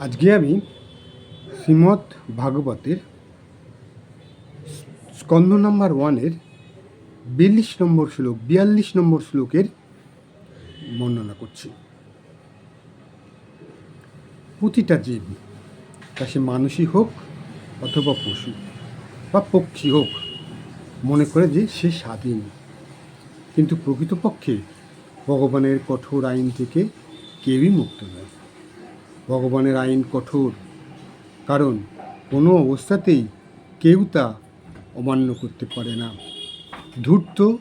আজকে আমি শ্রীমৎ ভাগবতের স্কন্ধ নম্বর ওয়ানের বিয়াল্লিশ নম্বর শ্লোক, বিয়াল্লিশ নম্বর শ্লোকের বর্ণনা করছি। প্রতিটা জীব, তা সে মানুষই হোক অথবা পশু বা পক্ষী হোক, মনে করে যে সে স্বাধীন। কিন্তু প্রকৃতপক্ষে ভগবানের কঠোর আইন থেকে কেউই মুক্ত নয়। ভগবানের আইন কঠোর। কারণ কোনো অবস্থাতেই কেউ তা অমান্য করতে পারে না। ধূর্ত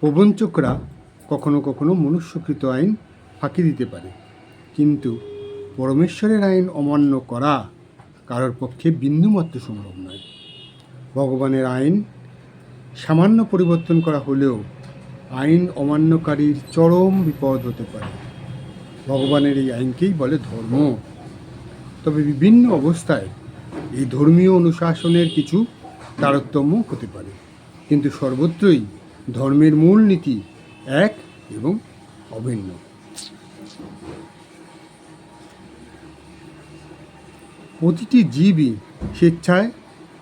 প্রবঞ্চকরা কখনো কখনো মনুষ্যকৃত আইন ফাঁকি দিতে পারে। কিন্তু পরমেশ্বরের আইন অমান্য করা কারোর পক্ষে বিন্দুমাত্র সম্ভব নয়। ভগবানের আইন সামান্য পরিবর্তন করা হলেও আইন অমান্যকারীর চরম বিপদ হতে পারে। ভগবানের এই আইনকেই বলে ধর্ম। তবে বিভিন্ন অবস্থায় এই ধর্মীয় অনুশাসনের কিছু তারতম্য হতে পারে। কিন্তু সর্বত্রই ধর্মের মূল নীতি এক এবং অভিন্ন। প্রতিটি জীবই স্বেচ্ছায়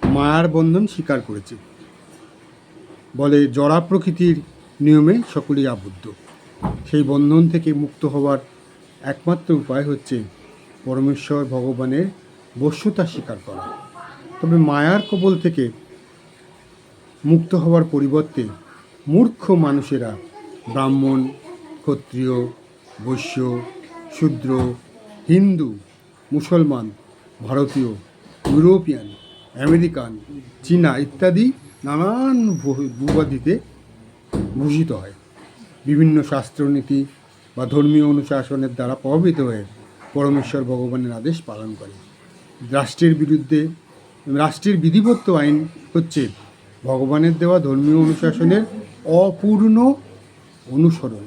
মায়ার বন্ধন স্বীকার করেছে। বলে জড়া প্রকৃতির নিয়মে সকলেই আবদ্ধ। সেই বন্ধন থেকে মুক্ত হওয়ার একমাত্র উপায় হচ্ছে পরমেশ্বর ভগবানের বশ্যতা স্বীকার করা। তবে মায়ার কবল থেকে মুক্ত হওয়ার পরিবর্তে মূর্খ মানুষেরা ব্রাহ্মণ, ক্ষত্রিয়, বৈশ্য, শূদ্র, হিন্দু, মুসলমান, ভারতীয়, ইউরোপিয়ান, আমেরিকান, চীনা ইত্যাদি নানান ভূবাদিতে ভূষিত হয়। বিভিন্ন শাস্ত্রনীতি বা ধর্মীয় অনুশাসনের দ্বারা প্রভাবিত হয়ে পরমেশ্বর ভগবানের আদেশ পালন করে। রাষ্ট্রের বিরুদ্ধে, রাষ্ট্রের বিধিবদ্ধ আইন হচ্ছে ভগবানের দেওয়া ধর্মীয় অনুশাসনের অপূর্ণ অনুসরণ।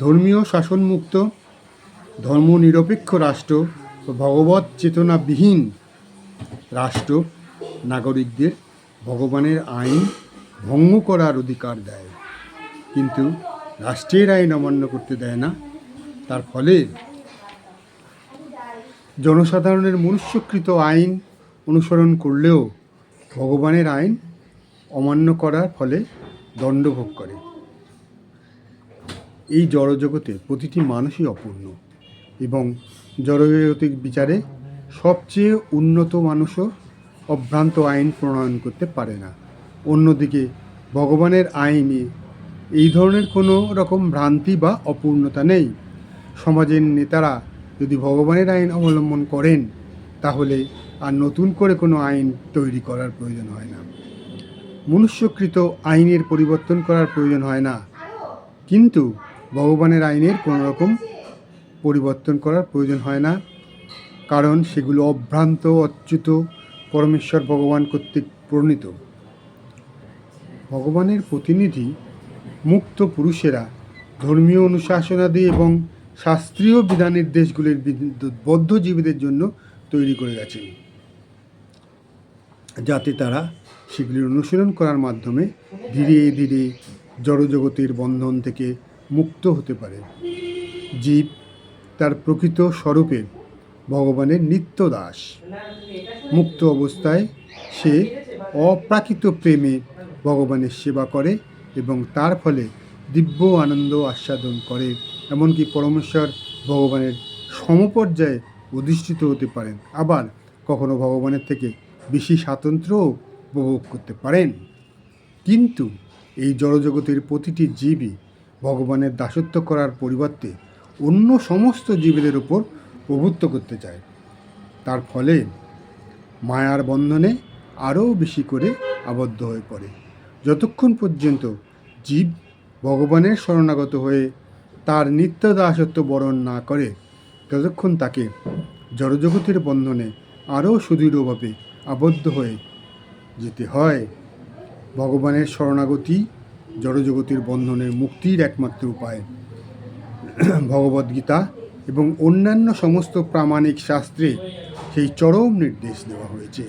ধর্মীয় শাসনমুক্ত, ধর্মনিরপেক্ষ রাষ্ট্র বা ভগবত চেতনাবিহীন রাষ্ট্র নাগরিকদের ভগবানের আইন ভঙ্গ করার অধিকার দেয়। কিন্তু রাষ্ট্রের আইন অমান্য করতে দেয় না। তার ফলে জনসাধারণের মনুষ্যকৃত আইন অনুসরণ করলেও ভগবানের আইন অমান্য করার ফলে দণ্ডভোগ করে। এই জড়জগতে প্রতিটি মানুষই অপূর্ণ এবং জড়জাগতিক বিচারে সবচেয়ে উন্নত মানুষও অভ্রান্ত আইন প্রণয়ন করতে পারে না। অন্যদিকে ভগবানের আইনে এই ধরনের কোনো রকম ভ্রান্তি বা অপূর্ণতা নেই। সমাজের নেতারা যদি ভগবানের আইন অবলম্বন করেন, তাহলে আর নতুন করে কোনো আইন তৈরি করার প্রয়োজন হয় না। মনুষ্যকৃত আইনের পরিবর্তন করার প্রয়োজন হয় না। কিন্তু ভগবানের আইনের কোনো রকম পরিবর্তন করার প্রয়োজন হয় না। কারণ সেগুলো অভ্রান্ত, অচ্যুত, পরমেশ্বর ভগবান কর্তৃক প্রণীত। ভগবানের প্রতিনিধি মুক্ত পুরুষেরা ধর্মীয় অনুশাসনাদি এবং শাস্ত্রীয় বিধান নির্দেশগুলির বিদ- বদ্ধজীবীদের জন্য তৈরি করে গেছেন। যাতে তারা সেগুলির অনুশীলন করার মাধ্যমে ধীরে ধীরে জড়জগতের বন্ধন থেকে মুক্ত হতে পারে। জীব তার প্রকৃত স্বরূপে ভগবানের নিত্য দাস। মুক্ত অবস্থায় সে অপ্রাকৃত প্রেমে ভগবানের সেবা করে এবং তার ফলে দিব্য আনন্দ আস্বাদন করে, এমনকি পরমেশ্বর ভগবানের সমপর্যায়ে অধিষ্ঠিত হতে পারেন। আবার কখনো ভগবানের থেকে বেশি স্বাতন্ত্র্যও উপভোগ করতে পারেন। কিন্তু এই জড়জগতের প্রতিটি জীবই ভগবানের দাসত্ব করার পরিবর্তে অন্য সমস্ত জীবেদের উপর প্রভুত্ব করতে চায়। তার ফলে মায়ার বন্ধনে আরও বেশি করে আবদ্ধ হয়ে পড়ে। যতক্ষণ পর্যন্ত জীব ভগবানের শরণাগত হয়ে তার নিত্য দাসত্ব বরণ না করে, ততক্ষণ তাকে জড়জগতের বন্ধনে আরও সুদৃঢ়ভাবে আবদ্ধ হয়ে যেতে হয়। ভগবানের শরণাগতি জড়জগতের বন্ধনের মুক্তির একমাত্র উপায়। ভগবদ্গীতা এবং অন্যান্য সমস্ত প্রামাণিক শাস্ত্রে সেই চরম নির্দেশ দেওয়া হয়েছে।